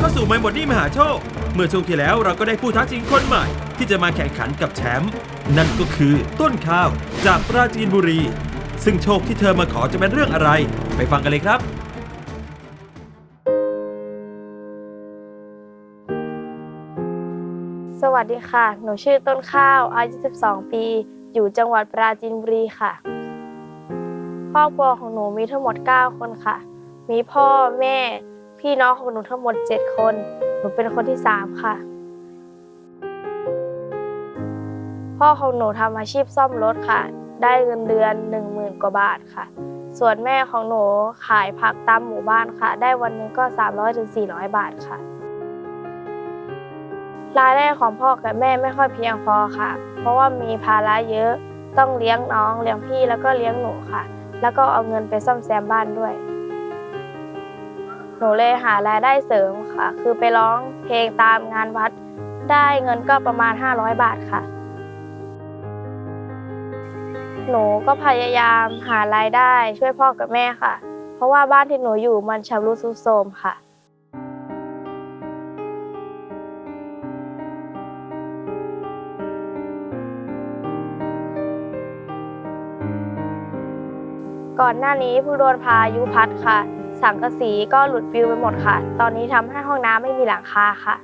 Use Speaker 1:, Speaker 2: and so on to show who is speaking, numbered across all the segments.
Speaker 1: เข้าสู่ไมบอดี้มหาโชค เมื่อช่วงที่แล้วเราก็ได้ผู้ท้าชิงคนใหม่ ที่จะมาแข่งขันกับแชมป์นั่นก็คือต้นข้าวจากปราจีนบุรี ซึ่งโชคที่เธอมาขอจะเป็นเรื่องอะไร ไปฟังกันเลยครับ
Speaker 2: สวัสดีค่ะ หนูชื่อต้นข้าว อายุ 12 ปี อยู่จังหวัดปราจีนบุรีค่ะ ครอบครัวของหนูมีทั้งหมด 9 คนค่ะ มีพ่อแม่ พี่น้องของหนูทั้งหมด7คน หนูเป็นคนที่3ค่ะ พ่อของหนูทำอาชีพซ่อมรถค่ะ ได้เงินเดือน10,000กว่าบาทค่ะ ส่วนแม่ของหนูขายผักตามหมู่บ้านค่ะ ได้วันหนึงก็ 300-400 บาทค่ะ รายได้ของพ่อกับแม่ไม่ค่อยเพียงพอค่ะ เพราะว่ามีภาระเยอะ ต้องเลี้ยงน้องเลี้ยงพี่แล้วก็เลี้ยงหนูค่ะ แล้วก็เอาเงินไปซ่อมแซมบ้านด้วย หนูเลยหารายได้เสริมค่ะ คือไปร้องเพลงตามงานวัด ได้เงินก็ประมาณ 500 บาทค่ะ หนูก็พยายามหารายได้ช่วยพ่อกับแม่ค่ะ เพราะว่าบ้านที่หนูอยู่มันชำรุดทรุดโทรมค่ะก่อนหน้านี้ผู้โดนพายุพัดค่ะ สังกะสีก็หลุดปิวไปหมดค่ะ ตอนนี้ทำให้ห้องน้ำไม่มีหลังคาค่ะ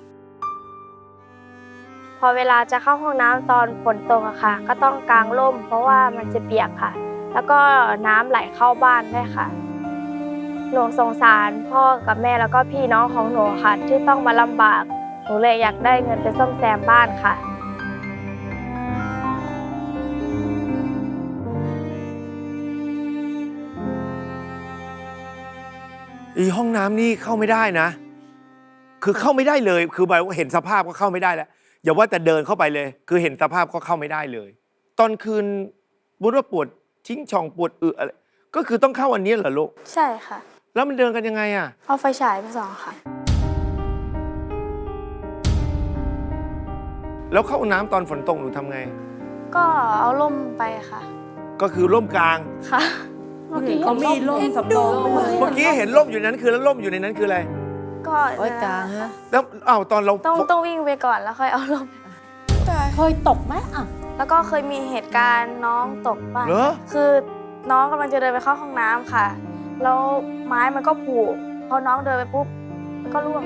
Speaker 2: พอเวลาจะเข้าห้องน้ำตอนฝนตกอะค่ะ ก็ต้องกางร่ม เพราะว่ามันจะเปียกค่ะ แล้วก็น้ำไหลเข้าบ้านด้วยค่ะ หนูสงสารพ่อกับแม่แล้วก็พี่น้องของหนูค่ะ ที่ต้องมาลำบาก หนูเลยอยากได้เงินไปซ่อมแซมบ้านค่ะ
Speaker 3: อีห้องน้ำนี่เข้าไม่ได้นะ คือเข้าไม่ได้เลย คือหมายว่าเห็นสภาพก็เข้าไม่ได้แล้ว อย่าว่าแต่เดินเข้าไปเลย คือเห็นสภาพก็เข้าไม่ได้เลย ตอนคืนบุว่าปวดทิ้งช่องปวดอึอะไร ก็คือต้องเข้าอันนี้เหรอลูก
Speaker 2: ใช่ค่ะ
Speaker 3: แล้วมันเดินกันยังไงอะ
Speaker 2: เอาไฟฉายไปส่องค่ะ
Speaker 3: แล้วเข้าน้ำตอนฝนตกหนูทำไง
Speaker 2: ก็เอาร่มไปค่ะ
Speaker 3: ก็คือร่มกลาง
Speaker 2: ค่ะ
Speaker 4: เขามีร่มสำรองไว้เลย
Speaker 3: เมื่อกี้เห็นร่มอยู่ในนั้นคือแล้วร่มอยู่ในนั้นคืออะไร
Speaker 2: ก็
Speaker 4: โอ้ยกลางฮะ
Speaker 3: แล้วอ้าวตอนเรา
Speaker 2: ต้องต้องวิ่งไปก่อนแล้วค่อยเอาร่ม
Speaker 4: เคยตกไหมอะ
Speaker 2: แล้วก็เคยมีเหตุการณ์น้องตกบ้าง
Speaker 3: เหรอ
Speaker 2: คือน้องกำลังจะเดินไปเข้าห้องน้ำค่ะ แล้วไม้มันก็ผูกพอน้องเดินไปปุ๊บก็ร่วง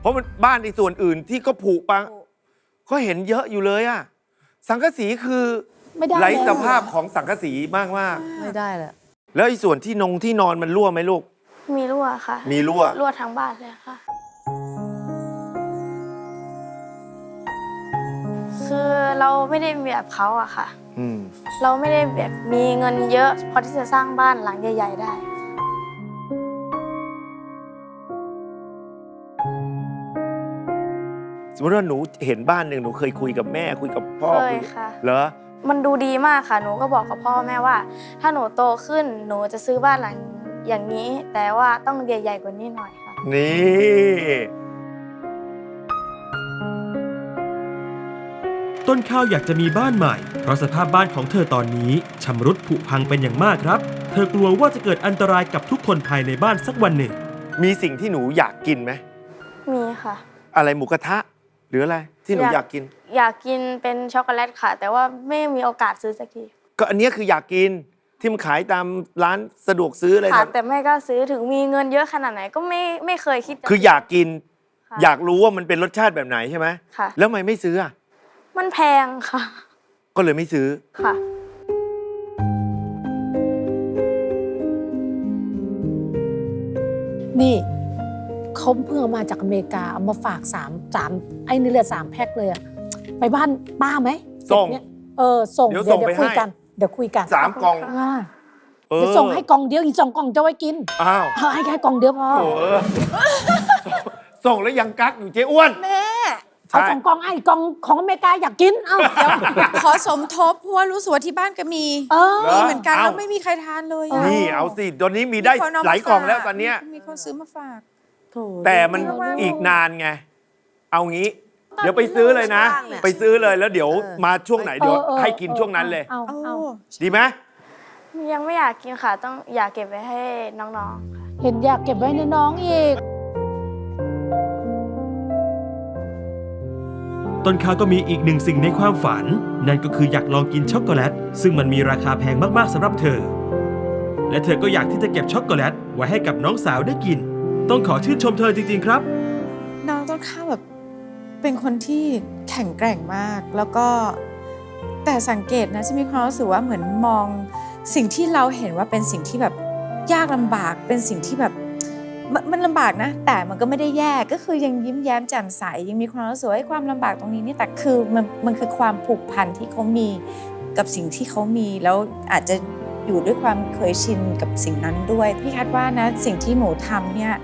Speaker 3: เพราะมันบ้านในส่วนอื่นที่ก็ผุปังก็เห็นเยอะอยู่เลยอะสังกะสีคือ
Speaker 4: ไม่ได้
Speaker 3: ไร้
Speaker 4: เลย
Speaker 3: สภาพของสังกะสีมากมาก
Speaker 4: ไม่ได้แหละ
Speaker 3: ๆแล้วไอ้ส่วนที่นงที่นอนมันรั่วไหมลูก
Speaker 2: มีรั่วค่ะ
Speaker 3: มีรั่ว
Speaker 2: รั่วทั้งบ้านเลยค่ะ คือเราไม่ได้แบบเขาอะค่ะ
Speaker 3: อืม
Speaker 2: เราไม่ได้แบบมีเงินเยอะพอที่จะสร้างบ้านหลังใหญ่ ๆ ได้
Speaker 3: สมมติว่าหนูเห็นบ้านหนึ่งหนูเคยคุยกับแม่คุยกับพ่อ
Speaker 2: เคย
Speaker 3: กับ
Speaker 2: ค่ะ
Speaker 3: เหรอ
Speaker 2: มันดูดีมากค่ะ หนูก็บอกกับพ่อแม่ว่า ถ้าหนูโตขึ้นหนูจะซื้อบ้านหลังอย่างนี้ แต่ว่าต้องใหญ่ๆกว่านี้หน่อยค่ะ
Speaker 3: นี่
Speaker 1: ต้นข้าวอยากจะมีบ้านใหม่ เพราะสภาพบ้านของเธอตอนนี้ชำรุดผุพังเป็นอย่างมากครับ เธอกลัวว่าจะเกิดอันตรายกับทุกคนภายในบ้านสักวันหนึ่ง
Speaker 3: มีสิ่งที่หนูอยากกินไหม
Speaker 2: มีค่ะ
Speaker 3: อะไรหมูกระทะ หรืออะไร ที่หนู
Speaker 2: อยาก
Speaker 3: อยากกิน
Speaker 2: อยากกินเป็นช็อกโกแลตค่ะ แต่ว่าไม่มีโอกาสซื้อสักที
Speaker 3: ก็อันเนี้ยคืออยากกินที่มันขายตามร้านสะดวกซื้ออะไร
Speaker 2: ค่ะ
Speaker 3: นะ
Speaker 2: แต่แม่ก็ซื้อถึงมีเงินเยอะขนาดไหนก็ไม่ไม่เคยคิดจะ
Speaker 3: คืออยากกิน
Speaker 2: ค่ะ
Speaker 3: อยากรู้ว่ามันเป็นรสชาติแบบไหนใช่ไหม
Speaker 2: ค่ะ
Speaker 3: แล้วทำไมไม่ซื้ออะ
Speaker 2: มันแพงค่ะ
Speaker 3: ก็เลยไม่ซื้อ
Speaker 2: ค่ะ
Speaker 4: นี่ เขาเพิ่งเอามาจากอเมริกาเอามาฝากสามสามไอ้นี่เหลือสามแพ็คเลยอะไปบ้านป้าไหม
Speaker 3: ส่ง
Speaker 4: เนี่ยเออส่ง
Speaker 3: เดี๋ยว
Speaker 4: เดี๋ยว
Speaker 3: ส่ง
Speaker 4: เดี๋ยว
Speaker 3: ไป
Speaker 4: คุย
Speaker 3: ให้
Speaker 4: กันเดี๋ยวคุยกัน
Speaker 3: สามกล่อง
Speaker 4: อ่า
Speaker 3: เออ
Speaker 4: เดี๋ยวส่งให้กล่องเดียวอีกสองกล่องจะไว้กิน
Speaker 3: อ้าว
Speaker 4: เออให้แค่กล่องเดียวพอ
Speaker 3: โอ้เออส่งแล้วยังกักอยู่เจ๊อ้วน
Speaker 5: แม่
Speaker 4: เอา
Speaker 3: ใช่
Speaker 4: สองกล่องไอ้กล่องของอเมริกาอยากกินเอ้าเดี๋ยว
Speaker 5: ขอสมทบเพราะว่ารู้สึกว่าที่บ้านก็มี
Speaker 4: เออ
Speaker 3: เหร
Speaker 5: มีเหมือนกัน
Speaker 3: เอ้า
Speaker 5: แล้วไม่มีใครทานเลยอะ
Speaker 3: นี่เอาสิตอนนี้มีได้
Speaker 5: คนเม
Speaker 3: หลายกล่องแล้ว
Speaker 5: ฝา
Speaker 3: ตอนเนี้ย
Speaker 5: มีคนซื้อมาฝาก
Speaker 4: โถ
Speaker 3: แต่มัน
Speaker 5: ดีมาก
Speaker 3: อีกนานไง เอางี้ เดี๋ยวไปซื้อเลยนะ ไปซื้อเลยแล้วเดี๋ยวมาช่วงไหนเดี๋ยว
Speaker 4: ออออ
Speaker 3: ให้กินช่วงนั้นเลย
Speaker 4: เอา
Speaker 5: โอ้
Speaker 4: เอา
Speaker 3: ดีไหม
Speaker 2: ยังไม่อยากกินค่ะ ต้องอยากเก็บไว้ให้น้องๆค่ะ
Speaker 4: เห็นอยากเก็บไว้ในน้องอีก
Speaker 1: ต้นข้าวก็มีอีกหนึ่งสิ่งในความฝัน นั่นก็คืออยากลองกินช็อกโกแลต ซึ่งมันมีราคาแพงมากๆสำหรับเธอ และเธอก็อยากที่จะเก็บช็อกโกแลตไว้ให้กับน้องสาวได้กิน ต้องขอชื่นชมเธอจริงๆครับ
Speaker 5: น้องต้นข้าวแบบเป็นคนที่แข็งแกร่งมาก แล้วก็แต่สังเกตนะจะมีความรู้สึกว่าเหมือนมองสิ่งที่เราเห็นว่าเป็นสิ่งที่แบบยากลำบาก เป็นสิ่งที่แบบมันมันลำบากนะ แต่มันก็ไม่ได้แย่ก็คือยังยิ้มแย้มแจ่มใสยังมีความรู้สึกว่าไอ้ความลำบากตรงนี้นี่แต่คือมันมันคือความผูกพันที่เขามีกับสิ่งที่เขามี แล้วอาจจะอยู่ด้วยความเคยชินกับสิ่งนั้นด้วยพี่คาดว่านะสิ่งที่หนูทำเนี่ย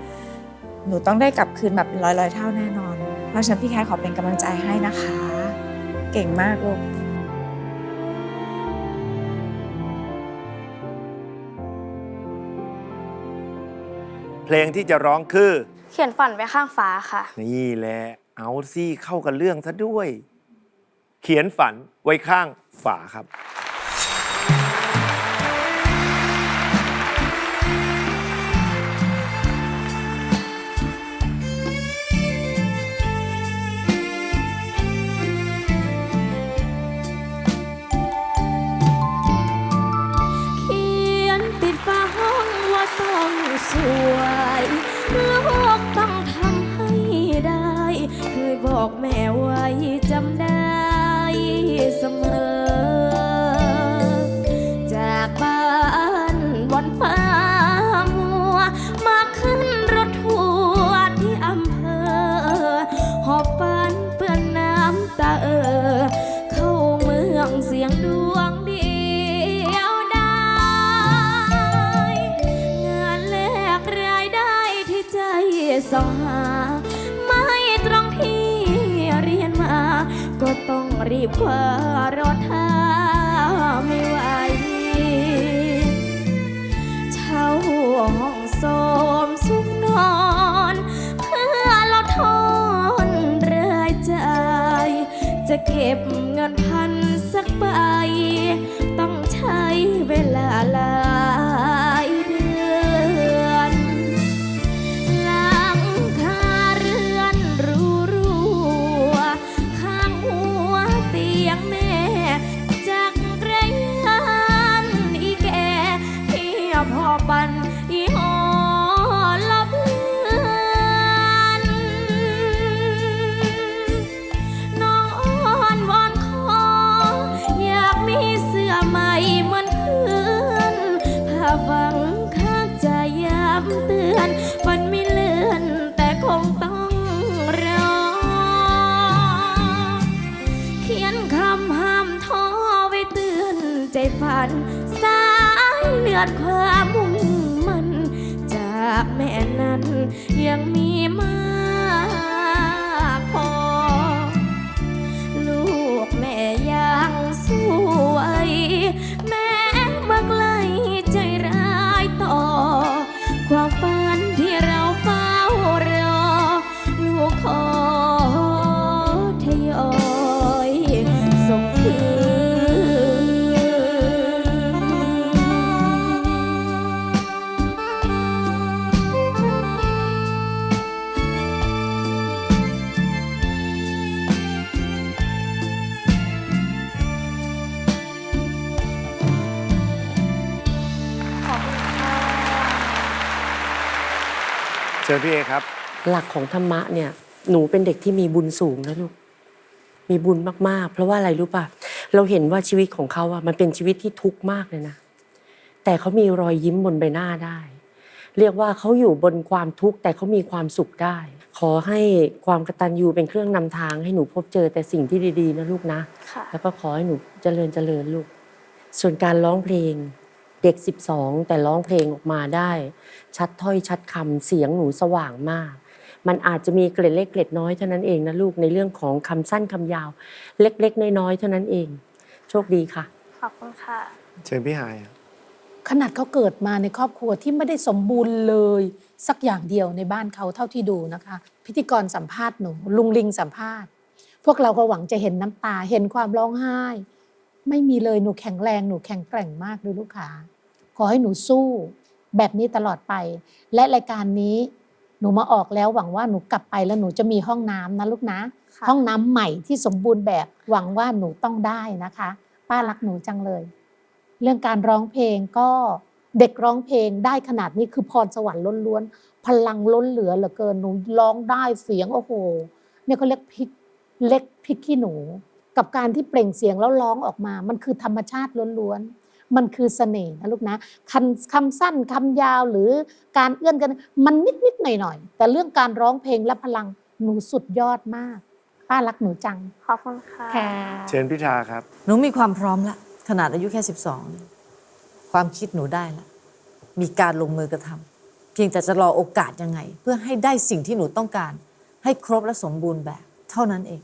Speaker 5: หนูต้องได้กลับคืนแบบเป็นร้อยร้อยๆเท่าแน่นอน เพราะฉะนั้นพี่แคทขอเป็นกำลังใจให้นะคะ เก่งมากลูก
Speaker 3: เพลงที่จะร้องคือ
Speaker 2: เขียนฝันไว้ข้างฝาค่ะ
Speaker 3: นี่แหละเอาสิเข้ากับเรื่องซะด้วย เขียนฝันไว้ข้างฝาครับ
Speaker 6: ต้อคว้ารถท้าไม่ไหวเช่าห้องโสมสุขนอน เพื่อลดทอนรายจ่ายจะเก็บ
Speaker 3: ชิญพี่เอครับ
Speaker 7: หลักของธรรมะเนี่ย หนูเป็นเด็กที่มีบุญสูงนะลูก มีบุญมากๆ เพราะว่าอะไรรู้ป่ะ เราเห็นว่าชีวิตของเขาอะมันเป็นชีวิตที่ทุกข์มากเลยนะ แต่เขามีรอยยิ้มบนใบหน้าได้ เรียกว่าเขาอยู่บนความทุกข์แต่เขามีความสุขได้ ขอให้ความกตัญญูเป็นเครื่องนำทางให้หนูพบเจอแต่สิ่งที่ดีๆนะลูกนะ
Speaker 2: ค่ะ
Speaker 7: แล้วก็ขอให้หนูเจริญเจริญลูก ส่วนการร้องเพลง เด็ก 12 แต่ร้องเพลงออกมาได้ ชัดถ้อยชัดคำเสียงหนูสว่างมาก มันอาจจะมีเกล็ดเล็กเกล็ดน้อยเท่านั้นเองนะลูกในเรื่องของคำสั้นคำยาว เล็กๆน้อยๆเท่านั้นเอง โชคดีค่ะ
Speaker 2: ขอบคุณค่ะ
Speaker 3: เชิญพี่หายอะ
Speaker 4: ขนาดเขาเกิดมาในครอบครัวที่ไม่ได้สมบูรณ์เลย สักอย่างเดียวในบ้านเขาเท่าที่ดูนะคะ พิธีกรสัมภาษณ์หนูลุงลิงสัมภาษณ์ พวกเราก็หวังจะเห็นน้ำตาเห็นความร้องไห้ ไม่มีเลยหนูแข็งแรงหนูแข็งแกร่งมากเลยลูกค้าขอให้หนูสู้แบบนี้ตลอดไป และรายการนี้หนูมาออกแล้วหวังว่าหนูกลับไปแล้วหนูจะมีห้องน้ำนะลูกนะ
Speaker 2: ค่ะ
Speaker 4: ห้องน้ำใหม่ที่สมบูรณ์แบบหวังว่าหนูต้องได้นะคะ ป้ารักหนูจังเลย เรื่องการร้องเพลงก็เด็กร้องเพลงได้ขนาดนี้คือพรสวรรค์ล้วนๆพลังล้นเหลือเหลือเกินหนูร้องได้เสียงโอ้โหเนี่ยเขาเรียกพริกเล็กพริกขี้หนู กับการที่เปล่งเสียงแล้วร้องออกมา มันคือธรรมชาติล้วนๆ มันคือเสน่ห์นะลูกนะคำคำสั้นคำยาวหรือการเอื้อนกัน มันนิดๆหน่อยๆ แต่เรื่องการร้องเพลงและพลังหนูสุดยอดมาก ป้ารักหนูจัง
Speaker 2: ขอบคุณค่ะ
Speaker 4: ค่ะ
Speaker 3: เชิญพิธาครับ
Speaker 8: หนูมีความพร้อมละ ขนาดอายุแค่ 12เนี่ยความคิดหนูได้ละ มีการลงมือกระทำเพียงแต่จะรอโอกาสยังไง เพื่อให้ได้สิ่งที่หนูต้องการ ให้ครบและสมบูรณ์แบบ เท่านั้นเอง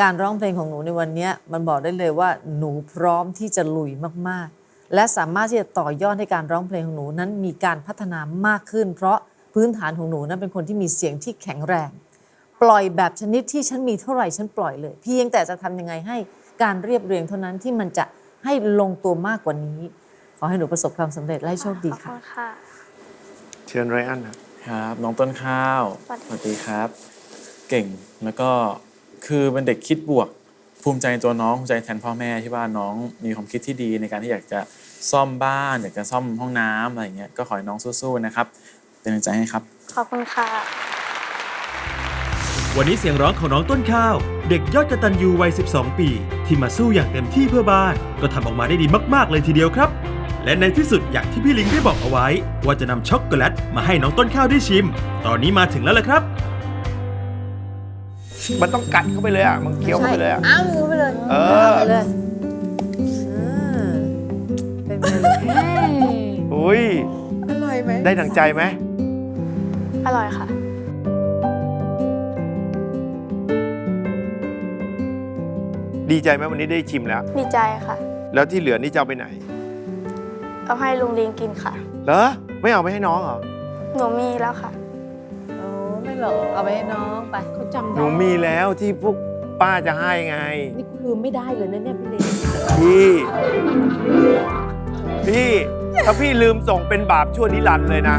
Speaker 8: การร้องเพลงของหนูในวันเนี้ยมันบอกได้เลยว่าหนูพร้อมที่จะลุยมากๆ และสามารถที่จะต่อยอดให้การร้องเพลงของหนูนั้นมีการพัฒนามากขึ้น เพราะพื้นฐานของหนูนั้นเป็นคนที่มีเสียงที่แข็งแรง ปล่อยแบบชนิดที่ฉันมีเท่าไหร่ฉันปล่อยเลย เพียงแต่จะทำยังไงให้การเรียบเรียงเท่านั้นที่มันจะให้ลงตัวมากกว่านี้ ขอให้หนูประสบความสำเร็จและให้โชคดี
Speaker 2: ขอบ
Speaker 8: ค่ะ
Speaker 2: คุณค่ะ
Speaker 3: เชิญไรอันครับ
Speaker 9: ครับ น้องต้นข้าว
Speaker 2: สวัสดี
Speaker 9: สวัสดีครับ เก่งแล้วก็ คือเป็นเด็กคิดบวก ภูมิใจในตัวน้องภูมิใจแทนพ่อแม่ที่ว่าน้องมีความคิดที่ดีในการที่อยากจะซ่อมบ้าน อยากจะซ่อมห้องน้ำอะไรอย่างเงี้ยก็ขอให้น้องสู้ๆนะครับเป็นกำลังใจให้ครับ
Speaker 2: ขอบคุณค่ะ
Speaker 1: วันนี้เสียงร้องของน้องต้นข้าว เด็กยอดกตัญญูวัย 12 ปี ที่มาสู้อย่างเต็มที่เพื่อบ้าน ก็ทำออกมาได้ดีมาก ๆ เลยทีเดียวครับ และในที่สุดอย่างที่พี่ลิงได้บอกเอาไว้ ว่าจะนำช็อกโกแลตมาให้น้องต้นข้าวได้ชิม ตอนนี้มาถึงแล้วละครับ
Speaker 3: มันต้องกัดเข้าไปเลยอะ มันเคี้ยวเข้าไปเลยอะ
Speaker 8: อ้าวมือไปเลย
Speaker 3: เออ
Speaker 8: ไปเลยเออเป็นไงลูก
Speaker 3: อุ้ย
Speaker 5: อร่อยไหม
Speaker 3: ได้ดังใจไหม
Speaker 2: อร่อยค่ะ
Speaker 3: ดีใจไหมวันนี้ได้ชิมแล้ว
Speaker 2: ดีใจค่ะ
Speaker 3: แล้วที่เหลือนี่จะเอาไปไหน
Speaker 2: เอาให้ลุงลิงกินค่ะ
Speaker 3: เหรอ ไม่เอาไปให้น้องเหรอ
Speaker 2: หนูมีแล้วค่ะ
Speaker 8: โอ้ไม่ หรอกเอาไปให้น้องไป
Speaker 4: เขาจำ
Speaker 3: ห
Speaker 4: ได้
Speaker 3: นูมีแล้วที่พวกป้าจะให้ไง
Speaker 4: นี่กูลืมไม่ได้เลยนะเนี่ยพี่เล็ก
Speaker 3: พี่ พี่ ถ้าพี่ลืมส่งเป็นบาปชั่วนิรันดร์เลยนะ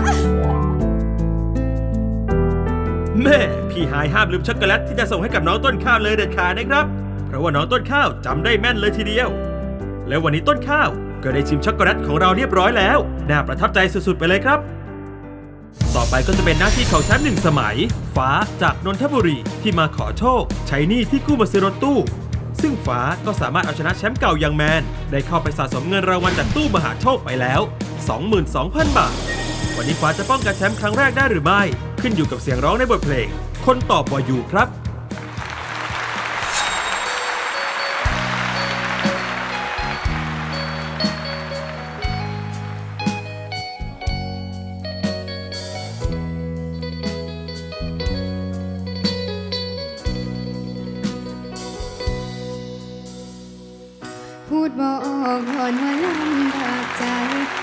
Speaker 1: แม่พี่หายห้ามลืมช็อกโกแลตที่จะส่งให้กับน้องต้นข้าวเลยเด็ดขาดนะครับ เพราะว่าน้องต้นข้าวจำได้แม่นเลยทีเดียว และวันนี้ต้นข้าวก็ได้ชิมช็อกโกแลตของเราเรียบร้อยแล้ว น่าประทับใจสุดๆไปเลยครับ ต่อไปก็จะเป็นหน้าที่ของแชมป์หนึ่งสมัย ฟ้าจากนนทบุรีที่มาขอโชค ใช้หนี้ที่กู้มาซื้อรถตู้ ซึ่งฟ้าก็สามารถเอาชนะแชมป์เก่าอย่างแมน ได้เข้าไปสะสมเงินรางวัลจากตู้มหาโชคไปแล้ว 22,000 บาท วันนี้ฟ้าจะป้องกันแชมป์ครั้งแรกได้หรือไม่ ขึ้นอยู่กับเสียงร้องในบทเพลง คนตอบวายูครับ
Speaker 10: ลำบากใจ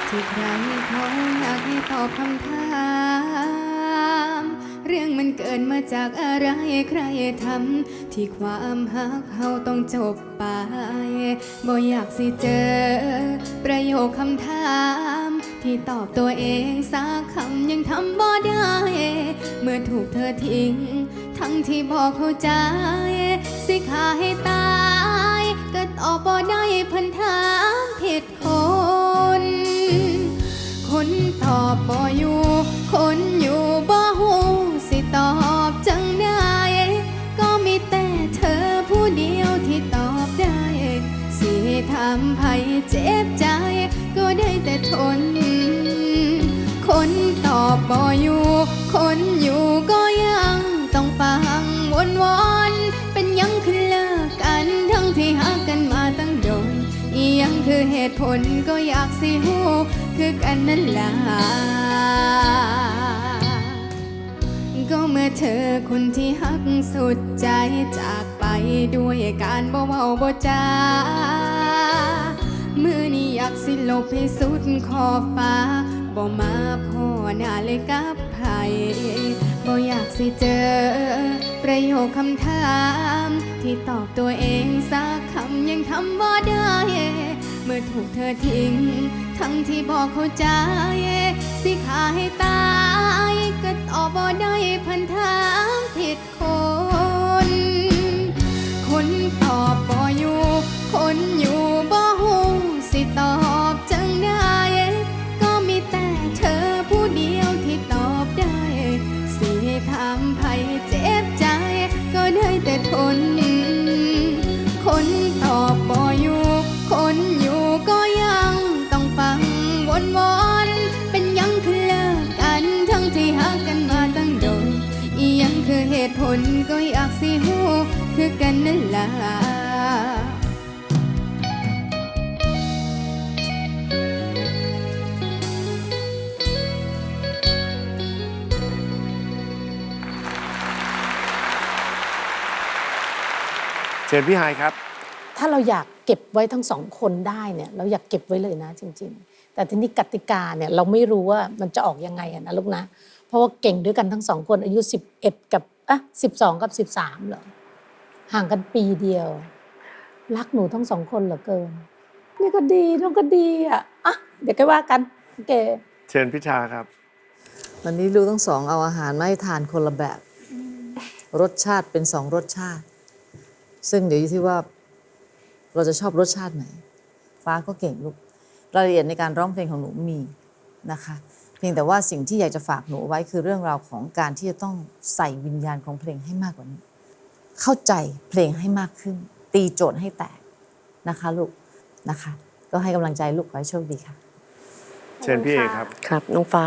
Speaker 10: ที่ใครเขาอยากให้ตอบคำถาม เรื่องมันเกิดมาจากอะไรใครทำที่ความหักเฮาต้องจบไปบ่อยากสิเจอ ประโยคคำถาม ที่ตอบตัวเองสักคำยังทำบ่ได้ เมื่อถูกเธอทิ้ง ทั้งที่บอกเข้าใจ สิขาให้ตาย ตอบบ่ได้เพันถามผิดคน คนตอบบ่อยู่ คนอยู่บ่หูสิตอบจังได้ ก็มีแต่เธอผู้เดียวที่ตอบได้ สิทำให้เจ็บใจ ก็ได้แต่ทน คนตอบบ่อยู่คน ตุผลก็อยากสิหูคือกันนั่นล่ะก็เมื่อเธอคนที่หักสุดใจจากไปด้วยการบ่เว้าบ่จามือนี้อยากสิลบให้สุดขอบฟ้าบ่มาพ่อหน้าเลยกับไผบ่อยากสิเจอ ประโยคคำถาม ที่ตอบตัวเองสักคำยังทำบ่ได้ มมื่อถูกเธอทิ้ง ทั้งที่บอกเข้าใจ สิขาให้ตายก็ตอบบ่ได้พันถามผิดคน คนตอบบ่อยู่ คนอยู่
Speaker 3: เชิญพี่ไฮายครับ
Speaker 4: ถ้าเราอยากเก็บไว้ทั้งสองคนได้เนี่ยเราอยากเก็บไว้เลยนะจริง ๆ แต่ทีนี้กติกาเนี่ยเราไม่รู้ว่ามันจะออกยังไงอะนะลูกนะ เพราะว่าเก่งด้วยกันทั้งสองคนอายุ 11 กับอะ12 กับ 13เหรอห่างกันปีเดียว รักหนูทั้งสองคนเหลือเกิน นี่ก็ดีน้องก็ดีอะอะเดี๋ยวก็ว่ากันโอเค
Speaker 3: เชิญพิชาครับ
Speaker 8: วันนี้ลูกทั้งสองเอาอาหารมาให้ทานคนละแบบ รสชาติเป็นสองรสชาติ ซึ่งเดี๋ยวอยู่ที่ว่าเราจะชอบรสชาติไหน ฟ้าก็เก่งลูกรายละเอียดในการร้องเพลงของหนูมีนะคะ เพียงแต่ว่าสิ่งที่อยากจะฝากหนูไว้คือเรื่องราวของการที่จะต้องใส่วิญญาณของเพลงให้มากกว่านี้ เข้าใจเพลงให้มากขึ้น ตีโจทย์ให้แตกนะคะลูกนะคะ ก็ให้กำลังใจลูกขอให้โชคดีค่ะ
Speaker 3: เชิญพี่เอครับ
Speaker 7: ครับน้องฟ้า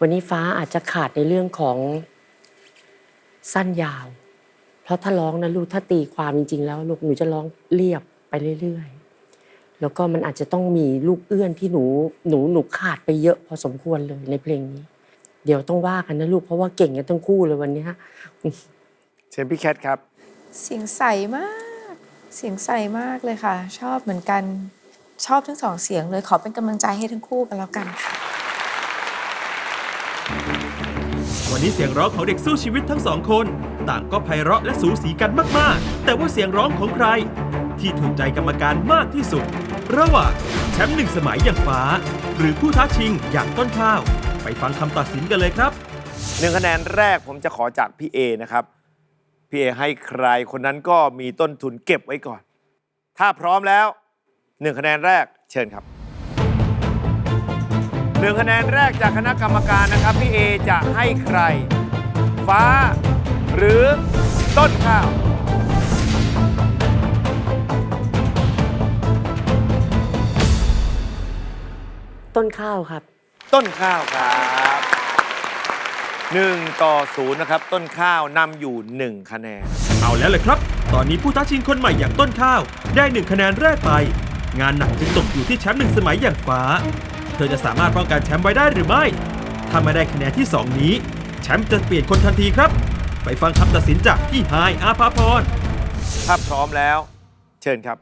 Speaker 7: วันนี้ฟ้าอาจจะขาดในเรื่องของสั้นยาวเพ ราะถ้าร้องนะลูกถ้าตีความจริงๆแล้วลูกหนูจะร้องเรียบไปเรื่อยๆ แล้วก็มันอาจจะต้องมีลูกเอื้อนที่หนูหนูหนูขาดไปเยอะพอสมควรเลยในเพลงนี้ เดี๋ยวต้องว่ากันนะลูกเพราะว่าเก่งกันทั้งคู่เลยวันเนี้ย
Speaker 3: เชิญพี่แคทครับ
Speaker 5: เสียงใสมาก เสียงใสมากเลยค่ะ ชอบเหมือนกันชอบทั้งสองเสียงเลยขอเป็นกำลังใจให้ทั้งคู่กันแล้วกันค่ะ
Speaker 1: วันนี้เสียงร้องของเด็กสู้ชีวิตทั้งสองคน ต่างก็ไพเราะและสูสีกันมากๆ แต่ว่าเสียงร้องของใคร ที่ถูกใจกรรมการมากที่สุด ระหว่างแชมป์หนึ่งสมัยอย่างฟ้า หรือผู้ท้าชิงอย่างต้นข้าว ไปฟังคำตัดสินกันเลยครับ
Speaker 3: หนึ่งคะแนนแรกผมจะขอจากพี่เอนะครับ พี่เอให้ใครคนนั้นก็มีต้นทุนเก็บไว้ก่อน ถ้าพร้อมแล้วหนึ่งคะแนนแรกเชิญครับ หนึ่งคะแนนแรกจากคณะกรรมการนะครับ พี่เอจะให้ใคร ฟ้า หรือต้นข้าว
Speaker 7: ต้นข้าวครับ
Speaker 3: ต้นข้าวครับหนึ่งต่อศูนย์นะครับ ต้นข้าวนำอยู่หนึ่งคะแนน
Speaker 1: เอาแล้วเลยครับ ตอนนี้ผู้ท้าชิงคนใหม่อย่างต้นข้าว ได้หนึ่งคะแนนแรกไป งานหนักจึงตกอยู่ที่แชมป์หนึ่งสมัยอย่างฟ้าเธอจะสามารถป้องกันแชมป์ไว้ได้หรือไม่ ถ้าไม่ได้คะแนนที่ 2 นี้ แชมป์จะเปลี่ยนคนทันทีครับ ไปฟังคำตัดสินจากพี่ฮายอาภาพร
Speaker 3: ถ้าพร้อมแล้ว เชิญครับ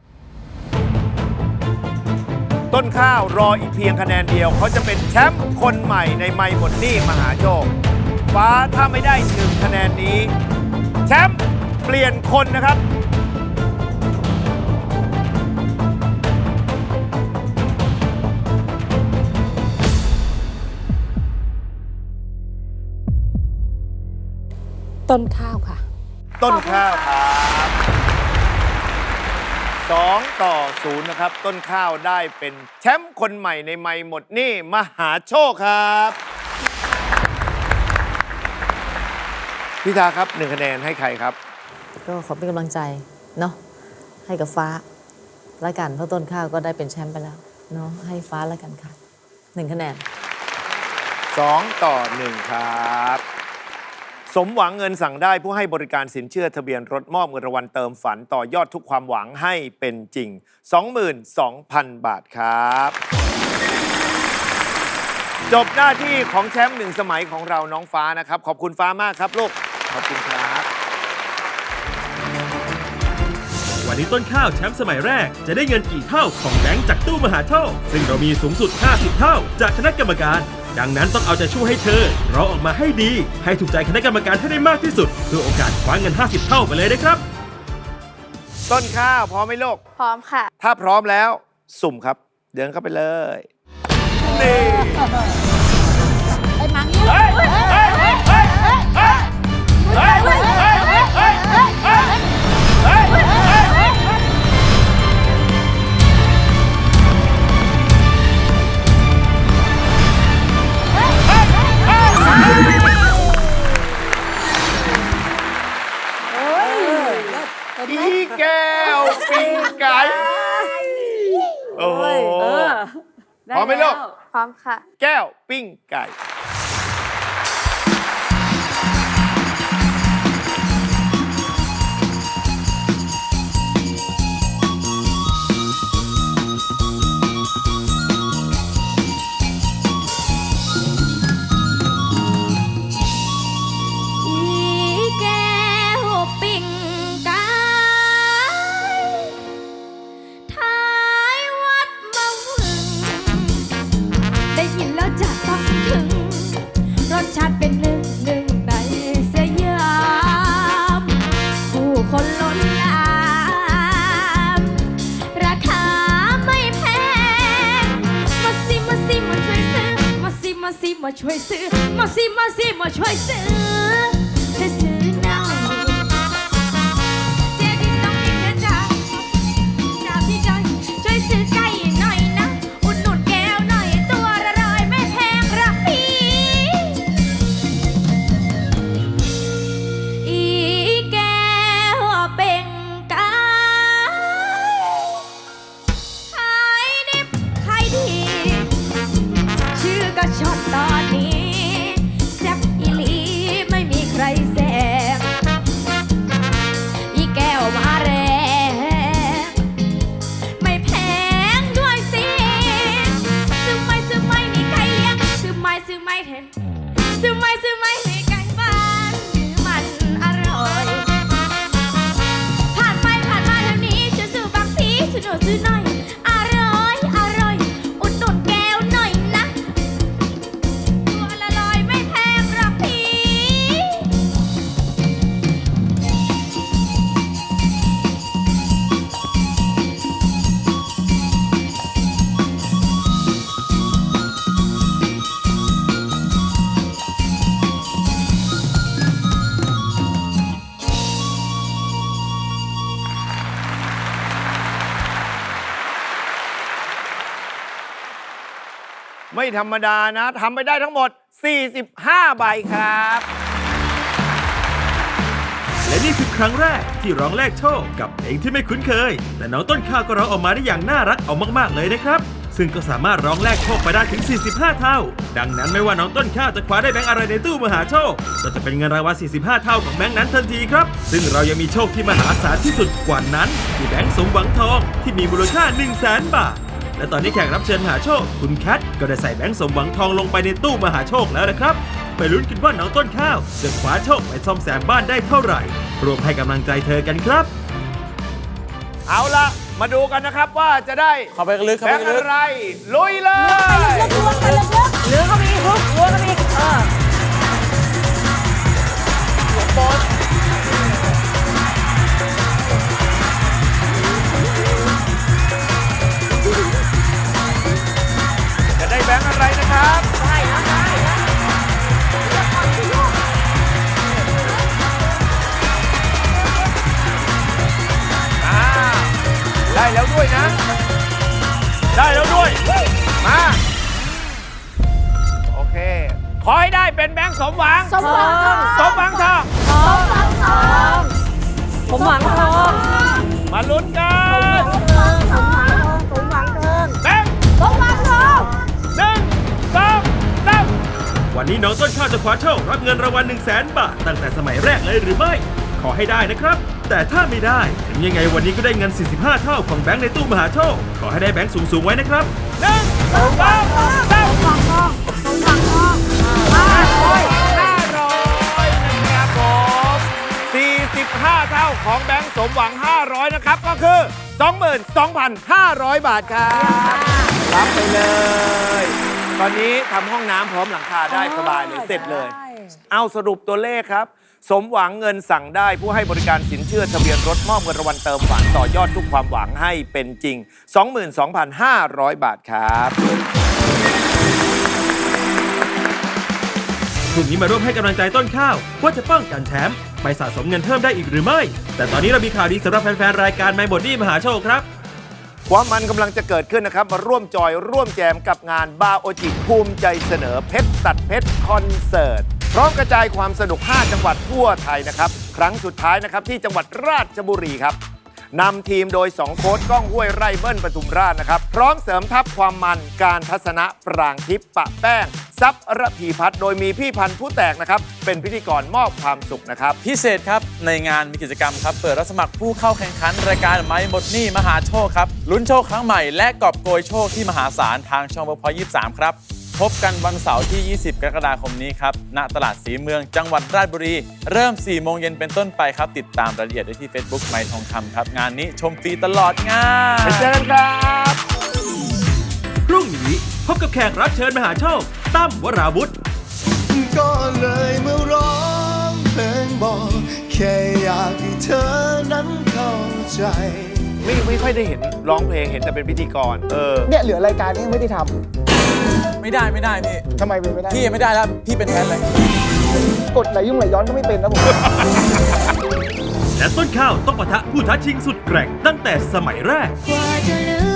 Speaker 3: ต้นข้าวรออีกเพียงคะแนนเดียว เขาจะเป็นแชมป์คนใหม่ในไม่หมดหนี้มหาโชค ฟ้าถ้าไม่ได้หนึ่งคะแนนนี้ แชมป์เปลี่ยนคนนะครับ
Speaker 4: ต้นข้าวค่ะ
Speaker 3: ต้นข้าวครับสองต่อศูนย์นะครับ ต้นข้าวได้เป็นแชมป์คนใหม่ในไม่หมดหนี่มหาโชคครับพิธาครับหนึ่งคะแนนให้ใครครับ
Speaker 8: ก็ขอเป็นกำลังใจเนาะให้กับฟ้าแล้วกันเพราะต้นข้าวก็ได้เป็นแชมป์ไปแล้วเนาะให้ฟ้าแล้วกันค่ะหนึ่งคะแนน
Speaker 3: 2ต่อ1ครับ สมหวังเงินสั่งได้ผู้ให้บริการสินเชื่อทะเบียนรถมอบเงินรางวัลเติมฝันต่อยอดทุกความหวังให้เป็นจริง 22,000 บาทครับ จบหน้าที่ของแชมป์หนึ่งสมัยของเราน้องฟ้านะครับ ขอบคุณฟ้ามากครับลูก ขอบคุณครับ
Speaker 1: วันนี้ต้นข้าวแชมป์สมัยแรกจะได้เงินกี่เท่าของแบงค์จากตู้มหาโชคซึ่งเรามีสูงสุด 50 เท่า จากคณะกรรมการ ดังนั้นต้องเอาใจช่วยให้เธอร้องออกมาให้ดี ให้ถูกใจคณะกรรมการให้ได้มากที่สุด เพื่อโอกาสคว้าเงิน 50 เท่าไปเลยนะครับ
Speaker 3: ต้นข้าวพร้อมไหมลูก
Speaker 2: พร้อมค่ะ
Speaker 3: ถ้าพร้อมแล้ว
Speaker 6: สุ่มครับ เดินเข้าไปเลย นี่
Speaker 3: ไอ้มังยี่เห็
Speaker 6: พร้อมไหมลูก
Speaker 2: พร้อมค่ะ
Speaker 6: แก้วปิ้งไก่ ธรรมดานะทำไปได้ทั้งหมด 45 ใบครับ
Speaker 1: และนี่คือครั้งแรกที่ร้องแลกโชคกับเพลงที่ไม่คุ้นเคย แต่น้องต้นข้าวก็ร้องออกมาได้อย่างน่ารักเอามากๆเลยนะครับ ซึ่งก็สามารถร้องแลกโชคไปได้ถึง 45 เท่า ดังนั้นไม่ว่าน้องต้นข้าวจะคว้าได้แบงค์อะไรในตู้มหาโชค ก็จะเป็นเงินรางวัล 45 เท่าของแบงค์นั้นทันทีครับ ซึ่งเรายังมีโชคที่มหาศาลที่สุดกว่านั้นคือแบงค์สมหวังทองที่มีมูลค่า 1 0 0 0 0แบาท และตอนนี้แขกรับเชิญมหาโชค คุณแคทก็ได้ใส่แบงค์สมหวังทองลงไปในตู้มหาโชคแล้วนะครับ ไปลุ้นกันว่าน้องต้นข้าวจะคว้าโชคไปซ่อมแซมบ้านได้เท่าไหร่ รวมให้กำลังใจเธอกันครับ
Speaker 6: เอาละมาดูกันนะครับว่าจะได้
Speaker 9: เข้าไปลึกเข้า
Speaker 6: แบ
Speaker 9: ไป
Speaker 6: งค์
Speaker 9: ลึก
Speaker 6: อะไร ลุยเลยจะ เป็นแบงค์สมหวัง
Speaker 3: สมหวังทอง
Speaker 6: สมหวังทอง
Speaker 4: ผมหวังทอง
Speaker 6: มาลุ้นกันแบงค์สมหวังทองหนึ่งสองสาม
Speaker 1: วันนี้น้องต้นข้าวจะคว้าโชครับเงินรางวัล1 0 0 0 0แสนบาท ตั้งแต่สมัยแรกเลยหรือไม่ ขอให้ได้นะครับ แต่ถ้าไม่ได้ถึงยังไงวันนี้ก็ได้เงิน 45 เท่าของแบงค์ในตู้มหาโชคขอให้ได้แบงค์สูงๆไว้นะครับ
Speaker 6: หนึ่งสองสาม 45เท่าของแบงค์สมหวัง 500 นะครับ ก็คือ 22,500 บาทครับรับไปเลย ตอนนี้ทำห้องน้ำพร้อมหลังคาได้สบายเลยเสร็จเลย เอาสรุปตัวเลขครับ
Speaker 3: สมหวังเงินสั่งได้ผู้ให้บริการสินเชื่อทะเบียนรถมอบเงินรางวัลเติมฝันต่อยอดทุกความหวังให้เป็นจริง 22,500 บาทครับ
Speaker 1: พรุ่งนี้มาร่วมให้กำลังใจต้นข้าวว่าจะป้องกันแชมป์ไปสะสมเงินเพิ่มได้อีกหรือไม่ แต่ตอนนี้เรามีข่าวดีสำหรับแฟนๆรายการไม่บดดี้มหาโชคครับ
Speaker 3: ความมันกำลังจะเกิดขึ้นนะครับ มาร่วมจอยร่วมแจมกับงานบาโอจิภูมิใจเสนอเพชรตัดเพชรคอนเสิร์ต พร้อมกระจายความสนุก 5 จังหวัดทั่วไทยนะครับ ครั้งสุดท้ายนะครับที่จังหวัดราชบุรีครับนำทีมโดย 2 โค้ชก้องห้วยไร่เบิ้ลปทุมราชนะครับ พร้อมเสริมทัพความมันการทัศนะปรางทิพย์ปะแป้ง ซับระพีพัฒน์โดยมีพี่พันธ์ผู้แตกนะครับ เป็นพิธีกรมอบความสุขนะครับ
Speaker 9: พิเศษครับ ในงานมีกิจกรรมครับ เปิดรับสมัครผู้เข้าแข่งขันรายการไม้หมดหนี้มหาโชคครับลุ้นโชคครั้งใหม่และกอบโกยโชคที่มหาศาลทางช่องเบอร์พอ23 ครับ พบกันวันเสาร์ที่ 20 กรกฎาคมนี้ครับณตลาดสีเมืองจังหวัดราชบุรี เริ่ม 4 โมงเย็นเป็นต้นไปครับ ติดตามรายละเอียดได้ที่ Facebook ไม้ทองคำครับงานนี้ชมฟรีตลอดงาน
Speaker 3: ไปเจอกันครับ
Speaker 1: พรุ่งนี้ พบกับแขกรับเชิญมหาโชคตั้มวราวุธ
Speaker 11: ก็เลยมาร้องเพลงบอกแค่อยากให้เธอนั้นเข้าใจ
Speaker 3: ไม่ไม่ค่อยได้เห็นร้องเพลงเห็นแต่เป็นพิธีกร เออ
Speaker 11: เนี่ยเหลือรายการนี้ยังไม่ได้ท
Speaker 9: ไม่ได้ไม่ได้พี่ำ
Speaker 11: ทำไมเป็นไม่ได้
Speaker 9: พี่ยังไม่ได้แล้วพี่เป็นแทนเลย
Speaker 11: กดไหลยุ่งไหลย้อนก็ไม่เป็นนะผม
Speaker 1: และต้นข้าวต้องปะทะผู้ท้าชิงสุดแกร่งตั้งแต่สมัยแรก
Speaker 10: กว่าจะลื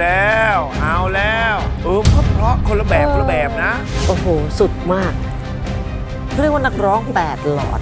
Speaker 3: แล้ว เอาแล้วเออก็เพราะคนละแบบคนละแบบนะ
Speaker 7: โอ้โห สุดมาก
Speaker 8: เขาเรียกว่านักร้องแปดหลอด